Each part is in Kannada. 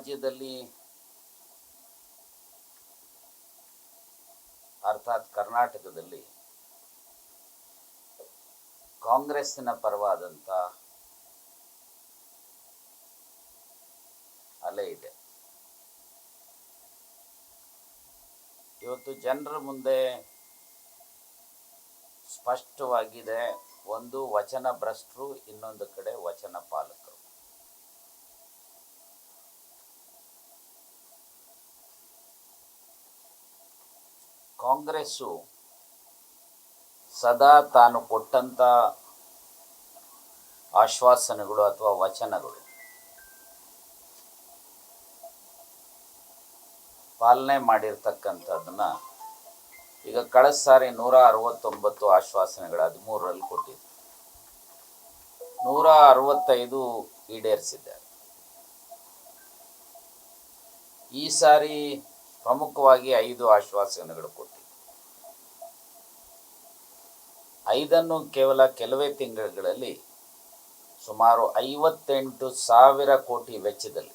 ರಾಜ್ಯದಲ್ಲಿ ಅರ್ಥಾತ್ ಕರ್ನಾಟಕದಲ್ಲಿ ಕಾಂಗ್ರೆಸ್ಸಿನ ಪರವಾದಂಥ ಅಲೆ ಇದೆ. ಇವತ್ತು ಜನರ ಮುಂದೆ ಸ್ಪಷ್ಟವಾಗಿದೆ, ಒಂದು ವಚನ ಭ್ರಷ್ಟರು ಇನ್ನೊಂದು ಕಡೆ ವಚನ ಪಾಲಕರು ಕಾಂಗ್ರೆಸ್ಸು ಸದಾ ತಾನು ಕೊಟ್ಟಂಥ ಆಶ್ವಾಸನೆಗಳು ಅಥವಾ ವಚನಗಳು. ಪಾಲನೆ ಮಾಡಿರ್ತಕ್ಕಂಥದ್ದನ್ನ ಈಗ ಕಳೆದ ಸಾರಿ ನೂರ ಅರವತ್ತೊಂಬತ್ತು ಆಶ್ವಾಸನೆಗಳು ಹದಿಮೂರರಲ್ಲಿ ಕೊಟ್ಟಿದ್ದು ನೂರ ಅರವತ್ತೈದು ಈಡೇರಿಸಿದ್ದಾರೆ. ಈ ಸಾರಿ ಪ್ರಮುಖವಾಗಿ ಐದು ಆಶ್ವಾಸನೆಗಳು ಐದನ್ನು ಕೇವಲ ಕೆಲವೇ ತಿಂಗಳುಗಳಲ್ಲಿ ಸುಮಾರು ಐವತ್ತೆಂಟು ಸಾವಿರ ಕೋಟಿ ವೆಚ್ಚದಲ್ಲಿ.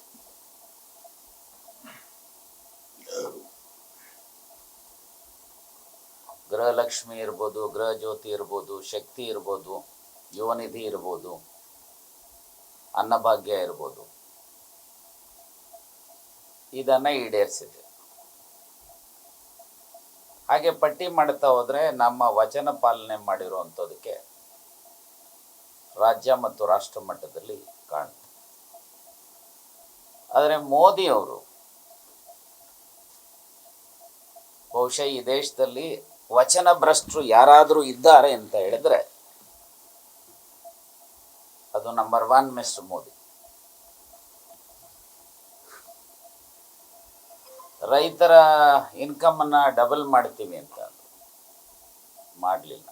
ಗೃಹಲಕ್ಷ್ಮಿ ಇರ್ಬೋದು ಗೃಹ ಜ್ಯೋತಿ ಇರ್ಬೋದು, ಶಕ್ತಿ ಇರ್ಬೋದು, ಯುವನಿಧಿ ಇರ್ಬೋದು, ಅನ್ನಭಾಗ್ಯ ಇರ್ಬೋದು. ಇದನ್ನು ಈಡೇರಿಸಿದೆ. ಹಾಗೆ ಪಟ್ಟಿ ಮಾಡ್ತಾ ಹೋದರೆ ನಮ್ಮ ವಚನ ಪಾಲನೆ ಮಾಡಿರುವಂಥದ್ದಕ್ಕೆ ರಾಜ್ಯ ಮತ್ತು ರಾಷ್ಟ್ರ ಮಟ್ಟದಲ್ಲಿ ಕಾಣುತ್ತೆ ಆದರೆ ಮೋದಿಯವರು ಬಹುಶಃ ಈ ದೇಶದಲ್ಲಿ ವಚನ ಭ್ರಷ್ಟರು ಯಾರಾದರೂ ಇದ್ದಾರೆ ಅಂತ ಹೇಳಿದ್ರೆ ಅದು ನಂಬರ್ ಒನ್ ಮಿಸ್ಟರ್ ಮೋದಿ. ರೈತರ ಇನ್ಕಮನ್ನು ಡಬಲ್ ಮಾಡ್ತೀವಿ ಅಂತ. ಮಾಡಲಿಲ್ಲ.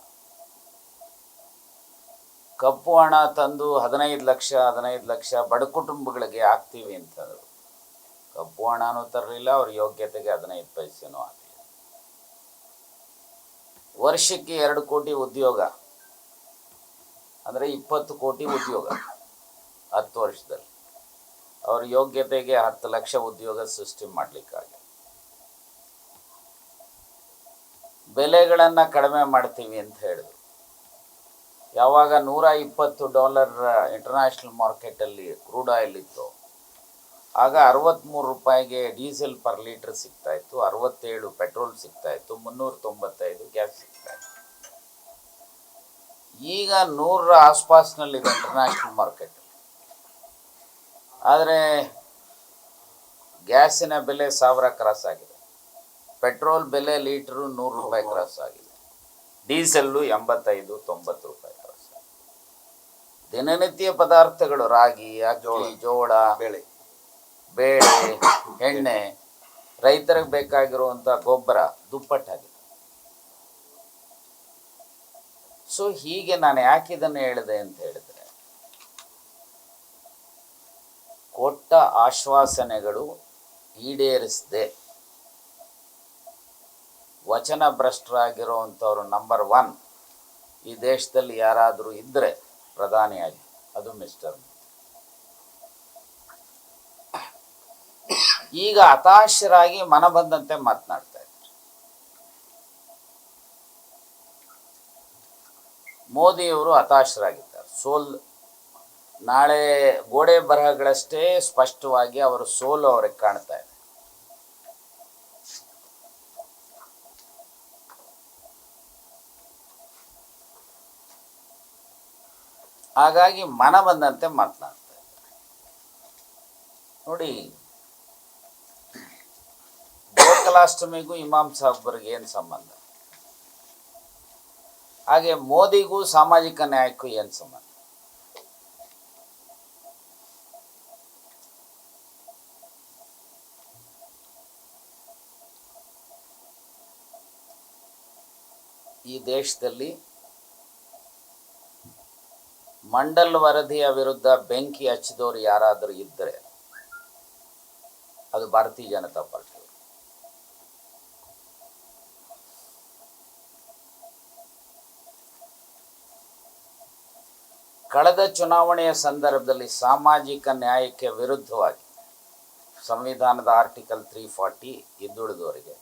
ಕಪ್ಪು ಹಣ ತಂದು ಹದಿನೈದು ಲಕ್ಷ ಹದಿನೈದು ಲಕ್ಷ ಬಡ ಕುಟುಂಬಗಳಿಗೆ ಹಾಕ್ತೀವಿ ಅಂತಂದರು ಕಪ್ಪು ಹಣನೂ ತರಲಿಲ್ಲ, ಅವ್ರ ಯೋಗ್ಯತೆಗೆ ಹದಿನೈದು ಪೈಸೆನೂ ಹಾಕಲಿಲ್ಲ. ವರ್ಷಕ್ಕೆ ಎರಡು ಕೋಟಿ ಉದ್ಯೋಗ. ಅಂದರೆ ಇಪ್ಪತ್ತು ಕೋಟಿ ಉದ್ಯೋಗ ಹತ್ತು ವರ್ಷದಲ್ಲಿ. ಅವ್ರ ಯೋಗ್ಯತೆಗೆ ಹತ್ತು ಲಕ್ಷ ಉದ್ಯೋಗ ಸೃಷ್ಟಿ ಮಾಡಲಿಕ್ಕಾಗಿ ಬೆಲೆಗಳನ್ನು ಕಡಿಮೆ ಮಾಡ್ತೀವಿ ಅಂತ ಹೇಳಿದ್ರು. ಯಾವಾಗ ನೂರ ಇಪ್ಪತ್ತು ಡಾಲರ್ ಇಂಟರ್ನ್ಯಾಷನಲ್ ಮಾರ್ಕೆಟಲ್ಲಿ ಕ್ರೂಡ್ ಆಯಿಲ್ ಇತ್ತು, ಆಗ ಅರವತ್ತ್ಮೂರು ರೂಪಾಯಿಗೆ ಡೀಸೆಲ್ ಪರ್ ಲೀಟ್ರ್ ಸಿಗ್ತಾಯಿತ್ತು ಅರವತ್ತೇಳು ಪೆಟ್ರೋಲ್ ಸಿಗ್ತಾಯಿತ್ತು ಮುನ್ನೂರ ತೊಂಬತ್ತೈದು ಗ್ಯಾಸ್ ಸಿಗ್ತಾಯಿತ್ತು ಈಗ ನೂರರ ಆಸ್ಪಾಸ್ನಲ್ಲಿದೆ ಇಂಟರ್ನ್ಯಾಷನಲ್ ಮಾರ್ಕೆಟ್ ಆದರೆ ಗ್ಯಾಸಿನ ಬೆಲೆ ಸಾವಿರ ಕ್ರಾಸ್ ಆಗಿದೆ. ಪೆಟ್ರೋಲ್ ಬೆಲೆ ಲೀಟ್ರು ನೂರು ರೂಪಾಯಿ ಕ್ರಾಸ್ ಆಗಿದೆ. ಡೀಸೆಲ್ಲು ಎಂಬತ್ತೈದು ತೊಂಬತ್ತು ರೂಪಾಯಿ ಕ್ರಾಸ್ ಆಗಿದೆ. ದಿನನಿತ್ಯ ಪದಾರ್ಥಗಳು ರಾಗಿ ಅಕ್ಕಿ ಜೋಳ ಬೆಳೆ. ಬೇಳೆ ಎಣ್ಣೆ ರೈತರಿಗೆ ಬೇಕಾಗಿರುವಂಥ ಗೊಬ್ಬರ ದುಪ್ಪಟ್ಟಾಗಿದೆ. ಸೊ ಹೀಗೆ ನಾನು ಯಾಕೆ ಇದನ್ನು ಹೇಳಿದೆ ಅಂತ ಹೇಳಿದ್ರೆ ಕೊಟ್ಟ ಆಶ್ವಾಸನೆಗಳು ಈಡೇರಿಸದೆ. ವಚನ ಭ್ರಷ್ಟರಾಗಿರುವಂಥವ್ರು ನಂಬರ್ ಒನ್ ಈ ದೇಶದಲ್ಲಿ ಯಾರಾದರೂ ಇದ್ದರೆ ಪ್ರಧಾನಿಯಾಗಿ. ಅದು ಮಿಸ್ಟರ್ ಈಗ ಹತಾಶರಾಗಿ ಮನ ಬಂದಂತೆ ಮಾತನಾಡ್ತಾ ಇದ್ರು. ಮೋದಿಯವರು ಹತಾಶರಾಗಿದ್ದಾರೆ. ಸೋಲ್, ನಾಳೆ ಗೋಡೆ ಬರಹಗಳಷ್ಟೇ ಸ್ಪಷ್ಟವಾಗಿ ಅವರು ಸೋಲು ಅವ್ರಿಗೆ ಕಾಣ್ತಾ ಇದೆ. ಹಾಗಾಗಿ ಮನ ಬಂದಂತೆ ಮಾತನಾಡ್ತಾ ಇದ್ದಾರೆ ನೋಡಿ, ಗೋಕಲಾಷ್ಟಮಿಗೂ ಇಮಾಮ್ ಸಾಹಬ್ರಿಗೆ ಏನು ಸಂಬಂಧ? ಹಾಗೆ ಮೋದಿಗೂ ಸಾಮಾಜಿಕ ನ್ಯಾಯಕ್ಕೂ ಏನು ಸಂಬಂಧ? ಈ ದೇಶದಲ್ಲಿ ಮಂಡಲ್ ವರದಿಯ ವಿರುದ್ಧ ಬೆಂಕಿ ಹಚ್ಚಿದವರು ಯಾರಾದರೂ ಇದ್ದರೆ ಅದು ಭಾರತೀಯ ಜನತಾ ಪಾರ್ಟಿ. ಕಳೆದ ಚುನಾವಣೆಯ ಸಂದರ್ಭದಲ್ಲಿ ಸಾಮಾಜಿಕ ನ್ಯಾಯಕ್ಕೆ ವಿರುದ್ಧವಾಗಿ ಸಂವಿಧಾನದ article three forty ಹಿಂದುಳಿದವರಿಗೆ,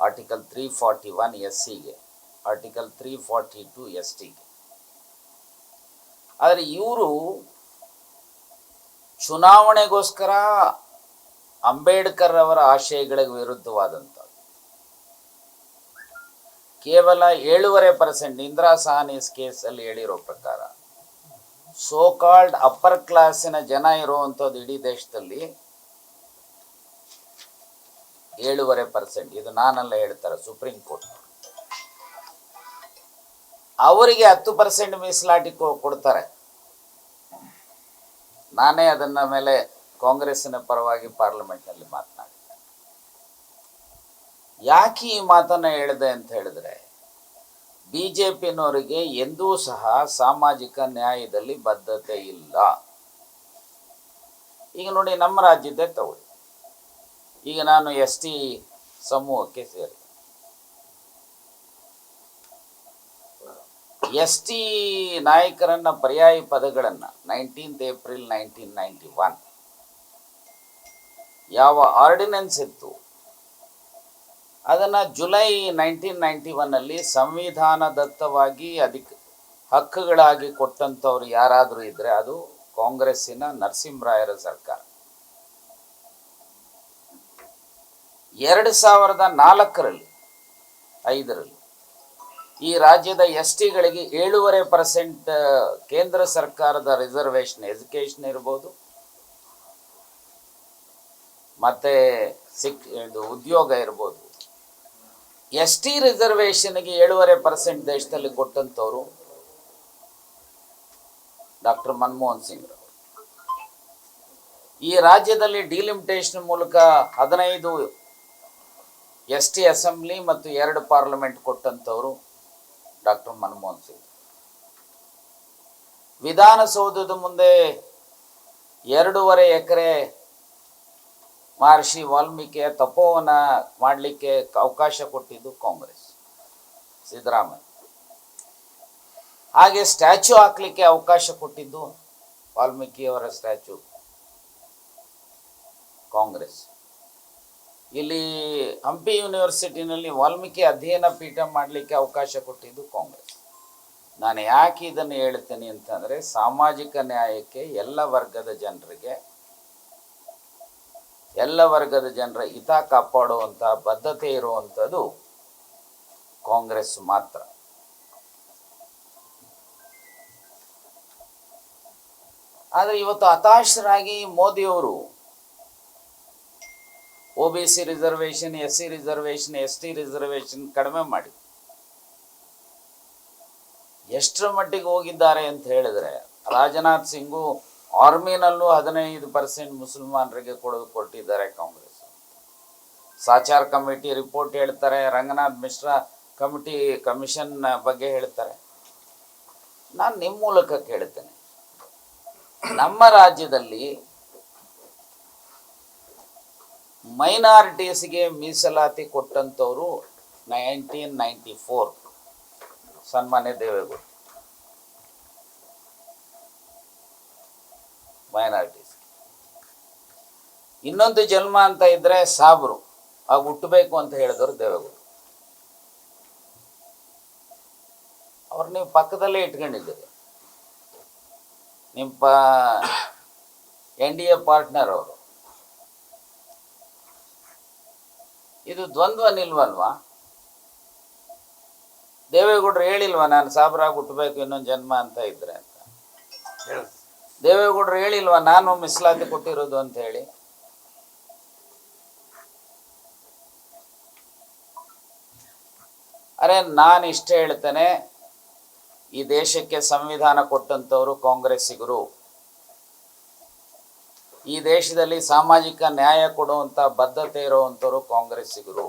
article three forty one S ಸಿಗೆ article three forty two S ಟಿಗೆ ಆದರೆ ಇವರು ಚುನಾವಣೆಗೋಸ್ಕರ ಅಂಬೇಡ್ಕರ್ ಅವರ ಆಶಯಗಳಿಗೆ ವಿರುದ್ಧವಾದಂಥದ್ದು. ಕೇವಲ ಏಳುವರೆ ಪರ್ಸೆಂಟ್ ಇಂದಿರಾ ಸಹಾನಿಸ್ ಕೇಸಲ್ಲಿ ಹೇಳಿರೋ ಪ್ರಕಾರ ಸೋ ಕಾಲ್ಡ್ ಅಪ್ಪರ್ ಕ್ಲಾಸಿನ ಜನ ಇರುವಂಥದ್ದು ಇಡೀ ದೇಶದಲ್ಲಿ ಏಳೂವರೆ ಪರ್ಸೆಂಟ್. ಇದು ನಾನೆಲ್ಲ ಹೇಳ್ತಾರೆ ಸುಪ್ರೀಂ ಕೋರ್ಟ್. ಅವರಿಗೆ ಹತ್ತು ಪರ್ಸೆಂಟ್ ಮೀಸಲಾತಿ ಕೊಡ್ತಾರೆ. ನಾನೇ ಅದನ್ನ ಮೇಲೆ ಕಾಂಗ್ರೆಸ್ಸಿನ ಪರವಾಗಿ ಪಾರ್ಲಿಮೆಂಟ್ನಲ್ಲಿ ಮಾತನಾಡಿದೆ ಯಾಕೆ ಈ ಮಾತನ್ನ ಹೇಳಿದೆ ಅಂತ ಹೇಳಿದ್ರೆ ಬಿ ಜೆ ಪಿನವರಿಗೆ ಎಂದೂ ಸಹ ಸಾಮಾಜಿಕ ನ್ಯಾಯದಲ್ಲಿ ಬದ್ಧತೆ ಇಲ್ಲ. ಈಗ ನೋಡಿ ನಮ್ಮ ರಾಜ್ಯದ್ದೇ ತಗೊಳ್ಳಿ ಈಗ ನಾನು ಎಸ್ ಟಿ ಸಮೂಹಕ್ಕೆ ಸೇರಿದೆ. ಎಸ್ ಟಿ ನಾಯಕರನ್ನ ಪರ್ಯಾಯ ಪದಗಳನ್ನು nineteenth April nineteen ninety one. ಯಾವ ಆರ್ಡಿನೆನ್ಸ್ ಇತ್ತು? ಅದನ್ನು ಜುಲೈ ನೈನ್ಟೀನ್ ನೈಂಟಿ ಒನ್ನಲ್ಲಿ ಸಂವಿಧಾನದತ್ತವಾಗಿ ಅಧಿಕ, ಹಕ್ಕುಗಳಾಗಿ ಕೊಟ್ಟಂಥವ್ರು ಯಾರಾದರೂ ಇದ್ದರೆ ಅದು ಕಾಂಗ್ರೆಸ್ಸಿನ ನರಸಿಂಹರಾಯರ ಸರ್ಕಾರ. ಎರಡು ಸಾವಿರದ ನಾಲ್ಕರಲ್ಲಿ, ಐದರಲ್ಲಿ. ಈ ರಾಜ್ಯದ ಎಸ್ ಟಿಗಳಿಗೆ ಏಳೂವರೆ ಪರ್ಸೆಂಟ್ ಕೇಂದ್ರ ಸರ್ಕಾರದ ರಿಸರ್ವೇಶನ್ ಎಜುಕೇಶನ್ ಇರ್ಬೋದು. ಮತ್ತೆ ಸಿಕ್, ಇದು ಉದ್ಯೋಗ ಇರ್ಬೋದು. ಎಸ್ ಟಿ ರಿಸರ್ವೇಷನ್ಗೆ ಏಳುವರೆ ಪರ್ಸೆಂಟ್ ದೇಶದಲ್ಲಿ ಕೊಟ್ಟಂಥವ್ರು ಡಾಕ್ಟರ್ ಮನಮೋಹನ್ ಸಿಂಗ್ ಈ ರಾಜ್ಯದಲ್ಲಿ ಡಿಲಿಮಿಟೇಷನ್ ಮೂಲಕ ಹದಿನೈದು ಎಸ್ ಟಿ ಅಸೆಂಬ್ಲಿ ಮತ್ತು ಎರಡು ಪಾರ್ಲಿಮೆಂಟ್ ಕೊಟ್ಟಂಥವ್ರು ಡಾಕ್ಟರ್ ಮನಮೋಹನ್ ಸಿಂಗ್. ವಿಧಾನಸೌಧದ ಮುಂದೆ ಎರಡೂವರೆ ಎಕರೆ ಮಹರ್ಷಿ ವಾಲ್ಮೀಕಿಯ ತಪೋವನ ಮಾಡಲಿಕ್ಕೆ ಅವಕಾಶ ಕೊಟ್ಟಿದ್ದು ಕಾಂಗ್ರೆಸ್, ಸಿದ್ದರಾಮಯ್ಯ. ಹಾಗೆ ಸ್ಟ್ಯಾಚು ಹಾಕ್ಲಿಕ್ಕೆ ಅವಕಾಶ ಕೊಟ್ಟಿದ್ದು ವಾಲ್ಮೀಕಿಯವರ ಸ್ಟ್ಯಾಚು ಕಾಂಗ್ರೆಸ್. ಇಲ್ಲಿ ಹಂಪಿ ಯೂನಿವರ್ಸಿಟಿನಲ್ಲಿ ವಾಲ್ಮೀಕಿ ಅಧ್ಯಯನ ಪೀಠ ಮಾಡಲಿಕ್ಕೆ ಅವಕಾಶ ಕೊಟ್ಟಿದ್ದು ಕಾಂಗ್ರೆಸ್. ನಾನು ಯಾಕೆ ಇದನ್ನು ಹೇಳ್ತೇನೆ ಅಂತಂದರೆ ಸಾಮಾಜಿಕ ನ್ಯಾಯಕ್ಕೆ ಎಲ್ಲ ವರ್ಗದ ಜನರಿಗೆ, ಎಲ್ಲ ವರ್ಗದ ಜನರ ಹಿತ ಕಾಪಾಡುವಂಥ ಬದ್ಧತೆ ಇರುವಂಥದ್ದು ಕಾಂಗ್ರೆಸ್ ಮಾತ್ರ. ಆದರೆ ಇವತ್ತು ಹತಾಶರಾಗಿ ಮೋದಿಯವರು O B C reservation S C reservation S T reservation ಕಡಿಮೆ ಮಾಡಿ. ಎಷ್ಟರ ಮಟ್ಟಿಗೆ ಹೋಗಿದ್ದಾರೆ ಅಂತ ಹೇಳಿದ್ರೆ, ರಾಜನಾಥ್ ಸಿಂಗು ಆರ್ಮಿನಲ್ಲೂ ಹದಿನೈದು ಪರ್ಸೆಂಟ್ ಮುಸಲ್ಮಾನರಿಗೆ ಕೊಡೋದು ಕೊಟ್ಟಿದ್ದಾರೆ ಕಾಂಗ್ರೆಸ್. ಸಾಚಾರ್ ಕಮಿಟಿ ರಿಪೋರ್ಟ್ ಹೇಳ್ತಾರೆ, ರಂಗನಾಥ್ ಮಿಶ್ರಾ ಕಮಿಟಿ ಕಮಿಷನ್ ಬಗ್ಗೆ ಹೇಳ್ತಾರೆ. ನಾನು ನಿಮ್ಮ ಮೂಲಕ ಕೇಳ್ತೇನೆ. ನಮ್ಮ ರಾಜ್ಯದಲ್ಲಿ ಮೈನಾರಿಟೀಸ್ಗೆ ಮೀಸಲಾತಿ ಕೊಟ್ಟಂಥವರು ನೈನ್ಟೀನ್ ನೈಂಟಿ ಫೋರ್. ಸನ್ಮಾನ್ಯ ದೇವೇಗೌಡ. ಮೈನಾರಿಟೀಸ್. ಇನ್ನೊಂದು ಜನ್ಮ ಅಂತ ಇದ್ರೆ ಸಾಬ್ರು. ಆಗ ಹುಟ್ಟಬೇಕು ಅಂತ ಹೇಳಿದವರು ದೇವೇಗೌಡ. ಅವ್ರು ನೀವು ಪಕ್ಕದಲ್ಲೇ ಇಟ್ಕೊಂಡಿದ್ದೀರಿ. ನಿಮ್ಮ ಪ ಎನ್ ಡಿ ಎ ಪಾರ್ಟ್ನರ್ ಅವರು. ಇದು ದ್ವಂದ್ವ ನಿಲ್ವಲ್ವಾ? ದೇವೇಗೌಡರು ಹೇಳಿಲ್ವಾ, ನಾನು ಸಾಬ್ರಾಗಿ ಹುಟ್ಟಬೇಕು, ಇನ್ನೊಂದು ಜನ್ಮ ಅಂತ ಇದ್ರೆ ಅಂತ? ದೇವೇಗೌಡರು ಹೇಳಿಲ್ವಾ, ನಾನು ಮಿಸ್ಲಾತಿ ಕೊಟ್ಟಿರೋದು ಅಂತ ಹೇಳಿ? ಅರೆ, ನಾನು ಇಷ್ಟ ಹೇಳ್ತೇನೆ, ಈ ದೇಶಕ್ಕೆ ಸಂವಿಧಾನ ಕೊಟ್ಟಂತವರು ಕಾಂಗ್ರೆಸ್ಸಿಗರು. ಈ ದೇಶದಲ್ಲಿ ಸಾಮಾಜಿಕ ನ್ಯಾಯ ಕೊಡುವಂತ ಬದ್ಧತೆ ಇರುವಂಥವ್ರು ಕಾಂಗ್ರೆಸ್ಸಿಗರು.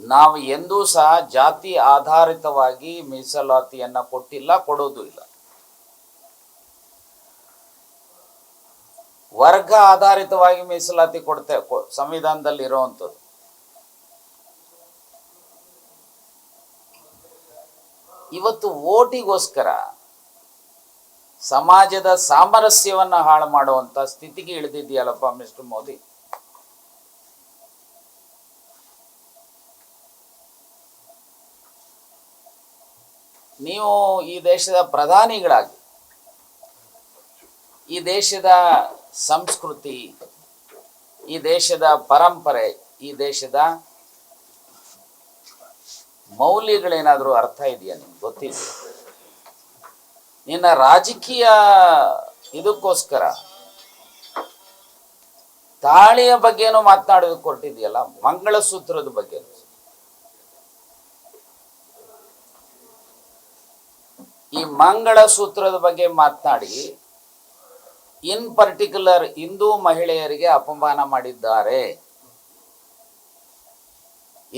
ನಾವು ಎಂದೂ ಸಹ ಜಾತಿ ಆಧಾರಿತವಾಗಿ ಮೀಸಲಾತಿಯನ್ನ ಕೊಟ್ಟಿಲ್ಲ, ಕೊಡೋದು ಇಲ್ಲ. ವರ್ಗ ಆಧಾರಿತವಾಗಿ ಮೀಸಲಾತಿ ಕೊಡ್ತೇವೆ ಸಂವಿಧಾನದಲ್ಲಿ ಇರುವಂಥದ್ದು ಇವತ್ತು ಓಟಿಗೋಸ್ಕರ ಸಮಾಜದ ಸಾಮರಸ್ಯವನ್ನ ಹಾಳು ಮಾಡುವಂತ ಸ್ಥಿತಿಗೆ ಇಳಿದಿದೆಯಲ್ಲಪ್ಪ ಮಿಸ್ಟರ್ ಮೋದಿ. ನೀವು ಈ ದೇಶದ ಪ್ರಧಾನಿಗಳಾಗಿ, ಈ ದೇಶದ ಸಂಸ್ಕೃತಿ, ಈ ದೇಶದ ಪರಂಪರೆ, ಈ ದೇಶದ ಮೌಲ್ಯಗಳೇನಾದರೂ ಅರ್ಥ ಇದೆಯಾ ನಿಮ್ಗೆ? ಗೊತ್ತಿಲ್ಲ. ನಿನ್ನ ರಾಜಕೀಯ ಇದಕ್ಕೋಸ್ಕರ ತಾಳಿಯ ಬಗ್ಗೆನೂ ಮಾತನಾಡೋದಕ್ಕೆ ಕೊಟ್ಟಿದೆಯಲ್ಲ ಮಂಗಳಸೂತ್ರದ ಬಗ್ಗೆ ಈ ಮಂಗಳಸೂತ್ರದ ಬಗ್ಗೆ ಮಾತನಾಡಿ, ಇನ್ ಪರ್ಟಿಕ್ಯುಲರ್ ಹಿಂದೂ ಮಹಿಳೆಯರಿಗೆ ಅಪಮಾನ ಮಾಡಿದ್ದಾರೆ.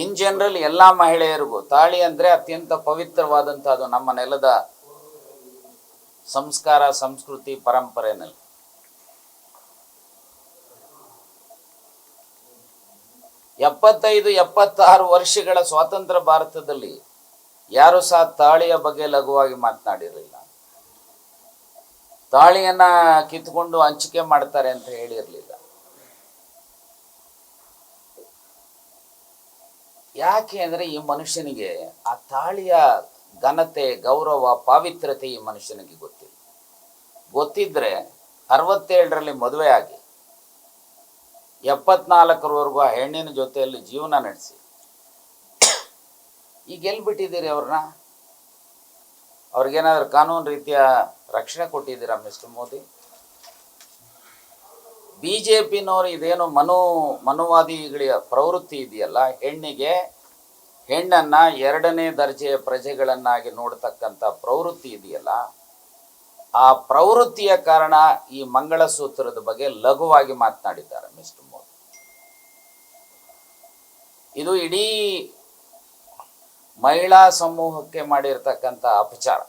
ಇನ್ ಜನರಲ್ ಎಲ್ಲಾ ಮಹಿಳೆಯರಿಗೂ, ತಾಳಿ ಅಂದ್ರೆ ಅತ್ಯಂತ ಪವಿತ್ರವಾದಂತಹದ್ದು ನಮ್ಮ ನೆಲದ ಸಂಸ್ಕಾರ, ಸಂಸ್ಕೃತಿ, ಪರಂಪರೆನಲ್ಲಿ. ಎಪ್ಪತ್ತೈದು, ಎಪ್ಪತ್ತಾರು ವರ್ಷಗಳ ಸ್ವಾತಂತ್ರ್ಯ ಭಾರತದಲ್ಲಿ ಯಾರು ಸಹ ತಾಳಿಯ ಬಗ್ಗೆ ಲಘುವಾಗಿ ಮಾತನಾಡಿರಲಿಲ್ಲ. ತಾಳಿಯನ್ನ ಕಿತ್ಕೊಂಡು ಹಂಚಿಕೆ ಮಾಡ್ತಾರೆ ಅಂತ ಹೇಳಿರಲಿಲ್ಲ. ಯಾಕೆ ಅಂದ್ರೆ ಈ ಮನುಷ್ಯನಿಗೆ ಆ ತಾಳಿಯ ಘನತೆ, ಗೌರವ ಪಾವಿತ್ರತೆ ಈ ಮನುಷ್ಯನಿಗೆ ಗೊತ್ತಿಲ್ಲ. ಗೊತ್ತಿದ್ರೆ ಅರವತ್ತೇಳರಲ್ಲಿ ಮದುವೆ ಆಗಿ, ಎಪ್ಪತ್ನಾಲ್ಕರವರೆಗೂ ಆ ಹೆಣ್ಣಿನ ಜೊತೆಯಲ್ಲಿ ಜೀವನ ನಡೆಸಿ. ಈಗ ಎಲ್ಲಿ ಬಿಟ್ಟಿದ್ದೀರಿ ಅವ್ರನ್ನ? ಅವ್ರಿಗೇನಾದ್ರೂ ಕಾನೂನು ರೀತಿಯ ರಕ್ಷಣೆ ಕೊಟ್ಟಿದ್ದೀರಾ ಮಿಸ್ಟರ್ ಮೋದಿ? ಬಿ ಜೆ ಪಿನವರು ಇದೇನು ಮನು ಮನುವಾದಿಗಳ ಪ್ರವೃತ್ತಿ ಇದೆಯಲ್ಲ, ಹೆಣ್ಣಿಗೆ ಹೆಣ್ಣನ್ನ ಎರಡನೇ ದರ್ಜೆಯ ಪ್ರಜೆಗಳನ್ನಾಗಿ ನೋಡ್ತಕ್ಕಂಥ ಪ್ರವೃತ್ತಿ ಇದೆಯಲ್ಲ, ಆ ಪ್ರವೃತ್ತಿಯ ಕಾರಣ ಈ ಮಂಗಳಸೂತ್ರದ ಬಗ್ಗೆ ಲಘುವಾಗಿ ಮಾತನಾಡಿದ್ದಾರೆ ಮಿಸ್ಟರ್ ಮೋದಿ. ಇದು ಇಡೀ ಮಹಿಳಾ ಸಮೂಹಕ್ಕೆ ಮಾಡಿರ್ತಕ್ಕಂಥ ಅಪಚಾರ.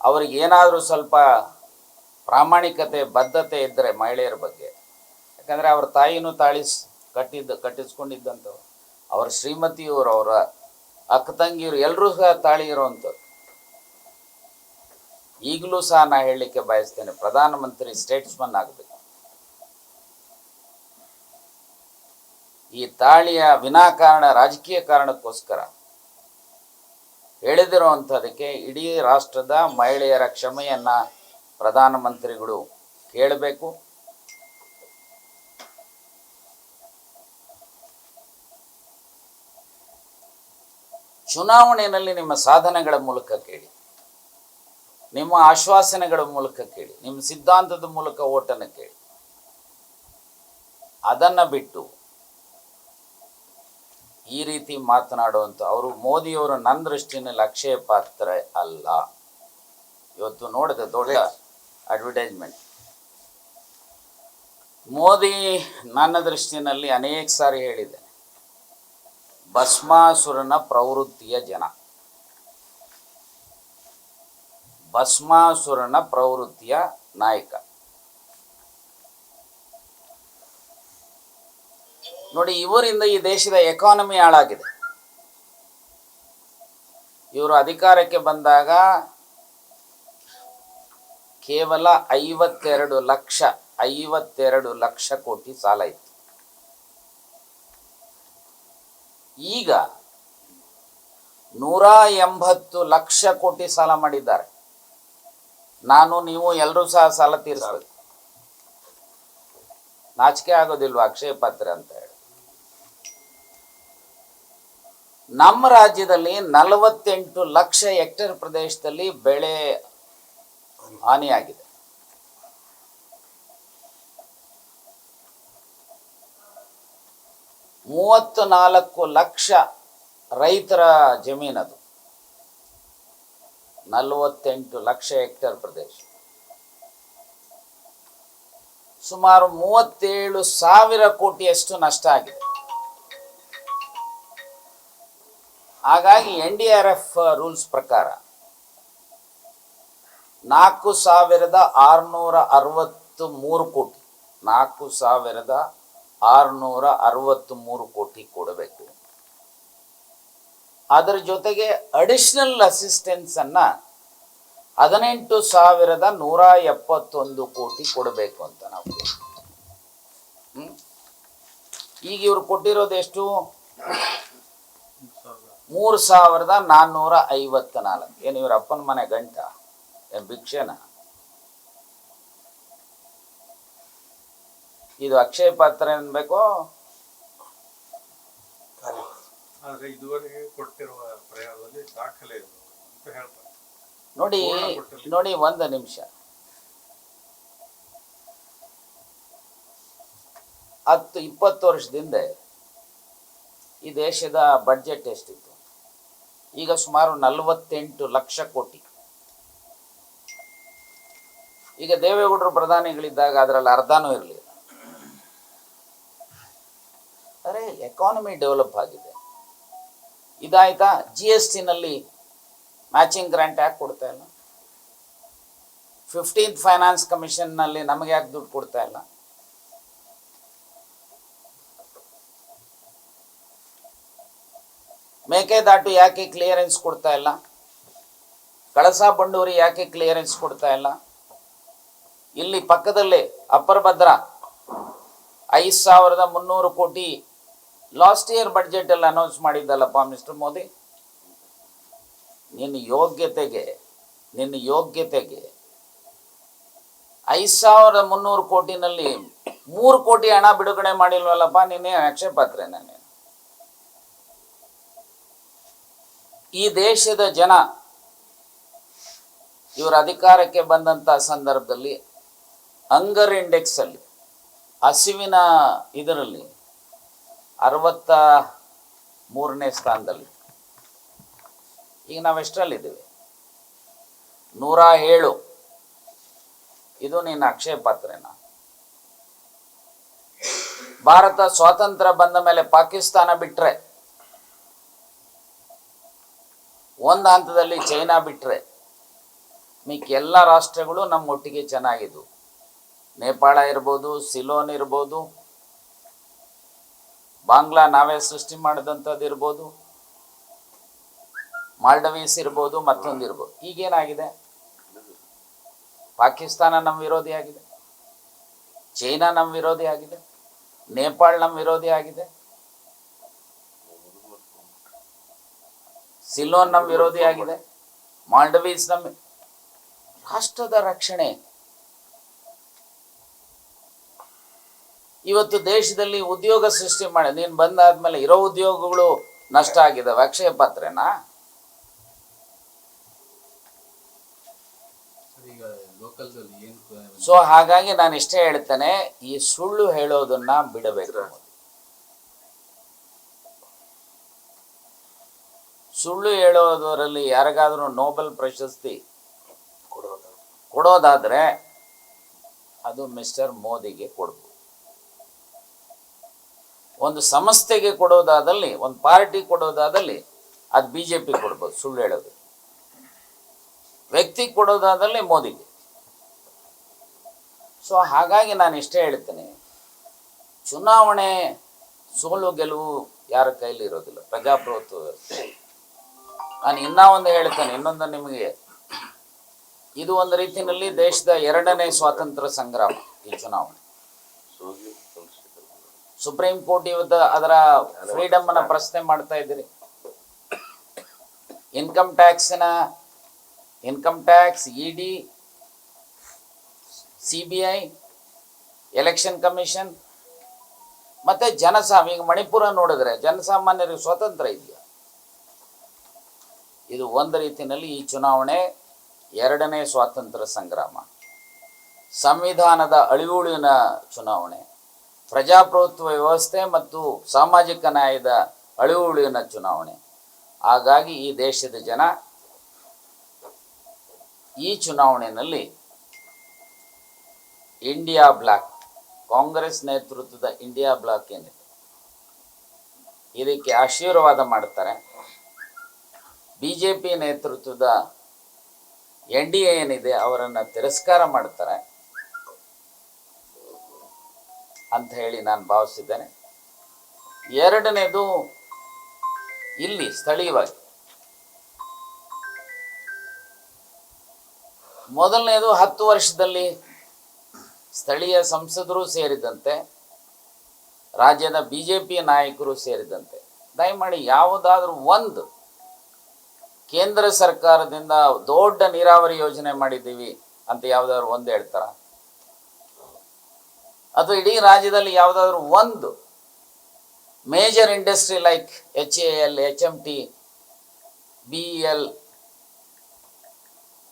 ಅವ್ರಿಗೆ ಏನಾದರೂ ಸ್ವಲ್ಪ ಪ್ರಾಮಾಣಿಕತೆ, ಬದ್ಧತೆ ಇದ್ದರೆ ಮಹಿಳೆಯರ ಬಗ್ಗೆ, ಯಾಕಂದರೆ ಅವ್ರ ತಾಯಿನೂ ತಾಳಿಸ್ ಕಟ್ಟಿದ್ದ, ಕಟ್ಟಿಸ್ಕೊಂಡಿದ್ದಂಥವ್ರು. ಅವ್ರ ಶ್ರೀಮತಿಯವರು, ಅವರ ಅಕ್ಕ ತಂಗಿಯರು ಎಲ್ಲರೂ ಸಹ ತಾಳಿ ಇರುವಂಥವ್ರು. ಈಗಲೂ ಸಹ ನಾ ಹೇಳಲಿಕ್ಕೆ ಬಯಸ್ತೇನೆ, ಪ್ರಧಾನಮಂತ್ರಿ ಸ್ಟೇಟ್ಸ್ಮನ್ ಆಗಬೇಕು. ಈ ತಾಳಿಯ ವಿನಾಕಾರಣ, ರಾಜಕೀಯ ಕಾರಣಕ್ಕೋಸ್ಕರ ಹೇಳಿದಿರುವಂಥದಕ್ಕೆ ಇಡೀ ರಾಷ್ಟ್ರದ ಮಹಿಳೆಯರ ಕ್ಷಮೆಯನ್ನ ಪ್ರಧಾನಮಂತ್ರಿಗಳು ಕೇಳಬೇಕು. ಚುನಾವಣೆಯಲ್ಲಿ ನಿಮ್ಮ ಸಾಧನೆಗಳ ಮೂಲಕ ಕೇಳಿ, ನಿಮ್ಮ ಆಶ್ವಾಸನೆಗಳ ಮೂಲಕ ಕೇಳಿ, ನಿಮ್ಮ ಸಿದ್ಧಾಂತದ ಮೂಲಕ ಓಟನ್ನು ಕೇಳಿ, ಅದನ್ನ ಬಿಟ್ಟು ಈ ರೀತಿ ಮಾತನಾಡುವಂಥ ಅವರು ಮೋದಿಯವರು ನನ್ನ ದೃಷ್ಟಿನಲ್ಲಿ ಅಕ್ಷಯ ಪಾತ್ರ ಅಲ್ಲ. ಇವತ್ತು ನೋಡಿದೆ ದೊಡ್ಡ ಅಡ್ವರ್ಟೈಸ್ಮೆಂಟ್ ಮೋದಿ ನನ್ನ ದೃಷ್ಟಿನಲ್ಲಿ ಅನೇಕ ಸಾರಿ ಹೇಳಿದೆ ಭಸ್ಮಾಸುರನ ಪ್ರವೃತ್ತಿಯ ಜನ. ಭಸ್ಮಾಸುರನ ಪ್ರವೃತ್ತಿಯ ನಾಯಕ. ನೋಡಿ, ಇವರಿಂದ ಈ ದೇಶದ ಎಕಾನಮಿ ಹಾಳಾಗಿದೆ. ಇವರು ಅಧಿಕಾರಕ್ಕೆ ಬಂದಾಗ ಕೇವಲ ಐವತ್ತೆರಡು ಲಕ್ಷ ಐವತ್ತೆರಡು ಲಕ್ಷ ಕೋಟಿ ಸಾಲ ಇತ್ತು. ಈಗ ನೂರ ಎಂಬತ್ತು ಲಕ್ಷ ಕೋಟಿ ಸಾಲ ಮಾಡಿದ್ದಾರೆ. ನಾನು, ನೀವು ಎಲ್ಲರೂ ಸಹ ಸಾಲ ತೀರಿಸಬೇಕು. ನಾಚಿಕೆ ಆಗೋದಿಲ್ವಾ ಅಕ್ಷಯ ಪಾತ್ರೆ ಅಂತ ಹೇಳಿ. ನಮ್ಮ ರಾಜ್ಯದಲ್ಲಿ ನಲವತ್ತೆಂಟು ಲಕ್ಷ ಹೆಕ್ಟೇರ್ ಪ್ರದೇಶದಲ್ಲಿ ಬೆಳೆ ಹಾನಿಯಾಗಿದೆ. ಮೂವತ್ತು ನಾಲ್ಕು ಲಕ್ಷ ರೈತರ ಜಮೀನದು ನಲವತ್ತೆಂಟು ಲಕ್ಷ ಹೆಕ್ಟೇರ್ ಪ್ರದೇಶ. ಸುಮಾರು ಮೂವತ್ತೇಳು ಸಾವಿರ ಕೋಟಿಯಷ್ಟು ನಷ್ಟ ಆಗಿದೆ. ಹಾಗಾಗಿ N D R F rules ಪ್ರಕಾರ ನಾಲ್ಕು ಸಾವಿರದ ಆರುನೂರ ಅರವತ್ತು ಮೂರು ಕೋಟಿ, ನಾಲ್ಕು ಸಾವಿರದ ಆರುನೂರ ಅರವತ್ತು ಮೂರು ಕೋಟಿ ಕೊಡಬೇಕು. ಅದರ ಜೊತೆಗೆ ಅಡಿಷನಲ್ ಅಸಿಸ್ಟೆನ್ಸ್ ಅನ್ನ ಹದಿನೆಂಟು ಸಾವಿರದ ನೂರ ಎಪ್ಪತ್ತೊಂದು ಕೋಟಿ ಕೊಡಬೇಕು ಅಂತ ನಾವು? ಈಗ ಇವ್ರು ಕೊಟ್ಟಿರೋದು ಎಷ್ಟು? ಮೂರು ಸಾವಿರದ ನಾನ್ನೂರ ಐವತ್ತ ನಾಲ್ಕು ಏನು ಇವ್ರ ಅಪ್ಪನ ಮನೆ ಗಂಟ? ಏನು ಭಿಕ್ಷೆನ? ಇದು ಅಕ್ಷಯ ಪಾತ್ರ ಅನ್ಬೇಕು ಆದ್ರೆ ಇದುವರೆಗೆ ಕೊಟ್ಟಿರುವ ಪ್ರಯಾಣದಲ್ಲಿ ದಾಖಲೆ ಇಲ್ಲ ಅಂತ ಹೇಳ್ತಾರೆ. ನೋಡಿ ನೋಡಿ ಒಂದು ನಿಮಿಷ. ಹತ್ತು ಇಪ್ಪತ್ತು ವರ್ಷದಿಂದ ಈ ದೇಶದ ಬಡ್ಜೆಟ್ ಎಷ್ಟಿತ್ತು? ಈಗ ಸುಮಾರು ನಲವತ್ತೆಂಟು ಲಕ್ಷ ಕೋಟಿ. ಈಗ ದೇವೇಗೌಡರು ಪ್ರಧಾನಿಗಳಿದ್ದಾಗ ಅದರಲ್ಲಿ ಅರ್ಧನೂ ಇರಲಿಲ್ಲ ಅರೆ ಎಕಾನಮಿ ಡೆವಲಪ್ ಆಗಿದೆ. ಇದಾಯ್ತಾ? ಜಿ ಎಸ್ ಟಿನಲ್ಲಿ ಮ್ಯಾಚಿಂಗ್ ಗ್ರಾಂಟ್ ಯಾಕೆ ಕೊಡ್ತಾ ಇಲ್ಲ? ಫಿಫ್ಟೀನ್ತ್ ಫೈನಾನ್ಸ್ ಕಮಿಷನ್ನಲ್ಲಿ ನಮಗೆ ಯಾಕೆ ದುಡ್ಡು ಕೊಡ್ತಾ ಇಲ್ಲ? ಮೇಕೆದಾಟು ಯಾಕೆ ಕ್ಲಿಯರೆನ್ಸ್ ಕೊಡ್ತಾ ಇಲ್ಲ? ಕಳಸಾ ಬಂಡೂರಿ ಯಾಕೆ ಕ್ಲಿಯರೆನ್ಸ್ ಕೊಡ್ತಾ ಇಲ್ಲ? ಇಲ್ಲಿ ಪಕ್ಕದಲ್ಲೇ ಅಪ್ಪರ್ ಭದ್ರ ಐದು ಸಾವಿರದ ಮುನ್ನೂರು ಕೋಟಿ ಲಾಸ್ಟ್ ಇಯರ್ ಬಡ್ಜೆಟ್ ಅಲ್ಲಿ ಅನೌನ್ಸ್ ಮಾಡಿದ್ದಲ್ಲಪ್ಪ ಮಿಸ್ಟರ್ ಮೋದಿ? ನಿನ್ನ ಯೋಗ್ಯತೆಗೆ ನಿನ್ನ ಯೋಗ್ಯತೆಗೆ ಐದು ಸಾವಿರದ ಮುನ್ನೂರು ಕೋಟಿನಲ್ಲಿ ಮೂರು ಕೋಟಿ ಹಣ ಬಿಡುಗಡೆ ಮಾಡಿಲ್ವಲ್ಲಪ್ಪ, ನಿನ್ನೆ ಆಕ್ಷೇಪಾತ್ರೆ ನಾನು. ಈ ದೇಶದ ಜನ ಇವರ ಅಧಿಕಾರಕ್ಕೆ ಬಂದಂತ ಸಂದರ್ಭದಲ್ಲಿ ಅಂಗರ್ ಇಂಡೆಕ್ಸ್ ಅಲ್ಲಿ, ಹಸಿವಿನ ಇದರಲ್ಲಿ ಅರವತ್ತ ಮೂರನೇ ಸ್ಥಾನದಲ್ಲಿ. ಈಗ ನಾವು ಎಷ್ಟರಲ್ಲಿದ್ದೀವಿ ನೂರ ಏಳು. ಇದು ನಿನ್ನ ಅಕ್ಷಯ ಪಾತ್ರೆನ? ಭಾರತ ಸ್ವಾತಂತ್ರ್ಯ ಬಂದ ಮೇಲೆ ಪಾಕಿಸ್ತಾನ ಬಿಟ್ರೆ, ಒಂದು ಹಂತದಲ್ಲಿ ಚೈನಾ ಬಿಟ್ರೆ, ಮಿಕ್ಕ ಎಲ್ಲ ರಾಷ್ಟ್ರಗಳು ನಮ್ಮ ಒಟ್ಟಿಗೆ ಚೆನ್ನಾಗಿದ್ವು. ನೇಪಾಳ ಇರ್ಬೋದು, ಸಿಲೋನ್ ಇರ್ಬೋದು ಬಾಂಗ್ಲಾ ನಾವೇ ಸೃಷ್ಟಿ ಮಾಡಿದಂಥದ್ದು ಇರ್ಬೋದು, ಮಾಲ್ಡವೀಸ್ ಇರ್ಬೋದು, ಮತ್ತೊಂದು ಇರ್ಬೋದು. ಈಗೇನಾಗಿದೆ? ಪಾಕಿಸ್ತಾನ ನಮ್ಮ ವಿರೋಧಿ ಆಗಿದೆ. ಚೈನಾ ನಮ್ಮ ವಿರೋಧಿ ಆಗಿದೆ. ನೇಪಾಳ ನಮ್ಮ ವಿರೋಧಿ ಆಗಿದೆ. ಸಿಲೋನ್ ನಮ್ಮ ವಿರೋಧಿ ಆಗಿದೆ. ಮಾಲ್ಡವೀಸ್ ನಮ್ಮ ರಾಷ್ಟ್ರದ ರಕ್ಷಣೆ ಇವತ್ತು ದೇಶದಲ್ಲಿ ಉದ್ಯೋಗ ಸೃಷ್ಟಿ ಮಾಡಿ ನೀನು ಬಂದಾದ್ಮೇಲೆ ಇರೋ ಉದ್ಯೋಗಗಳು ನಷ್ಟ ಆಗಿದ್ದಾವೆ ಅಕ್ಷಯ ಪಾತ್ರೆನಾ? ಸೊ ಹಾಗಾಗಿ ನಾನು ಇಷ್ಟೇ ಹೇಳ್ತೇನೆ ಈ ಸುಳ್ಳು ಹೇಳೋದನ್ನ ಬಿಡಬೇಕು. ಸುಳ್ಳು ಹೇಳೋದರಲ್ಲಿ ಯಾರಿಗಾದ್ರೂ ನೋಬೆಲ್ ಪ್ರಶಸ್ತಿ ಕೊಡೋದಾದ್ರೆ ಅದು ಮಿಸ್ಟರ್ ಮೋದಿಗೆ ಕೊಡ್ಬೋದು. ಒಂದು ಸಂಸ್ಥೆಗೆ ಕೊಡೋದಾದಲ್ಲಿ, ಒಂದು ಪಾರ್ಟಿ ಕೊಡೋದಾದಲ್ಲಿ ಅದು ಬಿ ಜೆ ಪಿ ಕೊಡ್ಬೋದು, ಸುಳ್ಳು ಹೇಳೋದು. ವ್ಯಕ್ತಿ ಕೊಡೋದಾದಲ್ಲಿ ಮೋದಿಗೆ. ಸೊ ಹಾಗಾಗಿ ನಾನು ಇಷ್ಟೇ ಹೇಳ್ತೇನೆ, ಚುನಾವಣೆ ಸೋಲು ಗೆಲುವು ಯಾರ ಕೈಲಿ ಇರೋದಿಲ್ಲ, ಪ್ರಜಾಪ್ರಭುತ್ವ. ವ್ಯವಸ್ಥೆ ನಾನು ಇನ್ನೂ ಒಂದು ಹೇಳ್ತೇನೆ, ಇನ್ನೊಂದು ನಿಮಗೆ. ಇದು ಒಂದು ರೀತಿಯಲ್ಲಿ ದೇಶದ ಎರಡನೇ ಸ್ವಾತಂತ್ರ್ಯ ಸಂಗ್ರಾಮ ಈ ಚುನಾವಣೆ. ಸುಪ್ರೀಂ ಕೋರ್ಟ್ ಇವತ್ತು ಅದರ ಫ್ರೀಡಮ್ ಅನ್ನ ಪ್ರಶ್ನೆ ಮಾಡ್ತಾ ಇದ್ರಿ income ಟ್ಯಾಕ್ಸಿನ, income tax ED CBI B election commission, ಮತ್ತೆ ಜನಸಾಮ ಈಗ ಮಣಿಪುರ ನೋಡಿದ್ರೆ ಜನಸಾಮಾನ್ಯರಿಗೆ ಸ್ವತಂತ್ರ ಇದೆಯಾ? ಇದು ಒಂದು ರೀತಿಯಲ್ಲಿ ಈ ಚುನಾವಣೆ ಎರಡನೇ ಸ್ವಾತಂತ್ರ್ಯ ಸಂಗ್ರಾಮ. ಸಂವಿಧಾನದ ಅಳಿವುಳಿನ ಚುನಾವಣೆ. ಪ್ರಜಾಪ್ರಭುತ್ವ ವ್ಯವಸ್ಥೆ ಮತ್ತು ಸಾಮಾಜಿಕ ನ್ಯಾಯದ ಅಳಿವುಳಿನ ಚುನಾವಣೆ. ಹಾಗಾಗಿ ಈ ದೇಶದ ಜನ ಈ ಚುನಾವಣೆಯಲ್ಲಿ ಇಂಡಿಯಾ ಬ್ಲಾಕ್, ಕಾಂಗ್ರೆಸ್ ನೇತೃತ್ವದ ಇಂಡಿಯಾ ಬ್ಲಾಕ್ ಏನಿದೆ, ಇದಕ್ಕೆ ಆಶೀರ್ವಾದ ಮಾಡ್ತಾರೆ. ಬಿ ನೇತೃತ್ವದ ಎನ್ ಡಿ ಏನಿದೆ, ಅವರನ್ನು ತಿರಸ್ಕಾರ ಮಾಡ್ತಾರೆ. ಅಂತ ಹೇಳಿ ನಾನು ಭಾವಿಸಿದ್ದೇನೆ. ಎರಡನೇದು ಇಲ್ಲಿ ಸ್ಥಳೀಯವಾಗಿ. ಮೊದಲನೇದು ಹತ್ತು ವರ್ಷದಲ್ಲಿ ಸ್ಥಳೀಯ ಸಂಸದರು ಸೇರಿದಂತೆ ರಾಜ್ಯದ ಬಿ ಜೆ ಪಿ ನಾಯಕರು ಸೇರಿದಂತೆ. ದಯಮಾಡಿ ಯಾವುದಾದ್ರೂ ಒಂದು ಕೇಂದ್ರ ಸರ್ಕಾರದಿಂದ ದೊಡ್ಡ ನೀರಾವರಿ ಯೋಜನೆ ಮಾಡಿದ್ದೀವಿ ಅಂತ ಯಾವುದಾದ್ರು ಒಂದು ಹೇಳ್ತಾರ? ಅಥವಾ ಇಡೀ ರಾಜ್ಯದಲ್ಲಿ ಯಾವುದಾದ್ರೂ ಒಂದು major industry like H A L H M T B L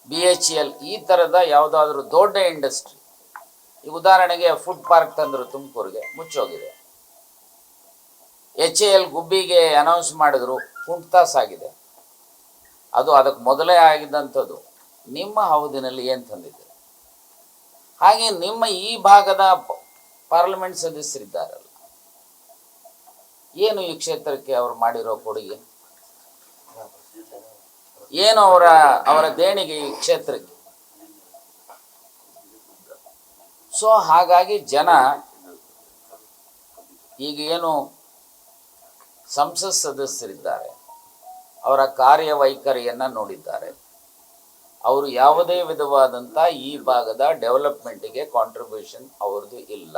B H L ಈ ಥರದ ಯಾವುದಾದ್ರೂ ದೊಡ್ಡ ಇಂಡಸ್ಟ್ರಿ ಈ ಉದಾಹರಣೆಗೆ ಫುಡ್ ಪಾರ್ಕ್ ತಂದರು ತುಮಕೂರಿಗೆ, ಮುಚ್ಚೋಗಿದೆ. ಎಚ್ ಎ ಎಲ್ ಗುಬ್ಬಿಗೆ ಅನೌನ್ಸ್ ಮಾಡಿದ್ರು ಕುಂಟಾಸ್ ಆಗಿದೆ. ಅದು ಅದಕ್ಕೆ ಮೊದಲೇ ಆಗಿದ್ದಂಥದ್ದು. ನಿಮ್ಮ ಹೌದಿನಲ್ಲಿ ಏನು ತಂದಿದೆ ಹಾಗೆ ನಿಮ್ಮ ಈ ಭಾಗದ ಪಾರ್ಲಿಮೆಂಟ್ ಸದಸ್ಯರಿದ್ದಾರಲ್ಲ. ಏನು ಈ ಕ್ಷೇತ್ರಕ್ಕೆ ಅವರು ಮಾಡಿರೋ ಕೊಡುಗೆ? ಏನು ಅವರ ಅವರ ದೇಣಿಗೆ ಈ ಕ್ಷೇತ್ರಕ್ಕೆ? ಸೊ ಹಾಗಾಗಿ ಜನ ಈಗ ಏನು ಸಂಸತ್ ಸದಸ್ಯರಿದ್ದಾರೆ, ಅವರ ಕಾರ್ಯವೈಖರಿಯನ್ನು ನೋಡಿದ್ದಾರೆ. ಅವರು ಯಾವುದೇ ವಿಧವಾದಂಥ ಈ ಭಾಗದ ಡೆವಲಪ್ಮೆಂಟಿಗೆ ಕಾಂಟ್ರಿಬ್ಯೂಷನ್ ಅವ್ರದ್ದು ಇಲ್ಲ.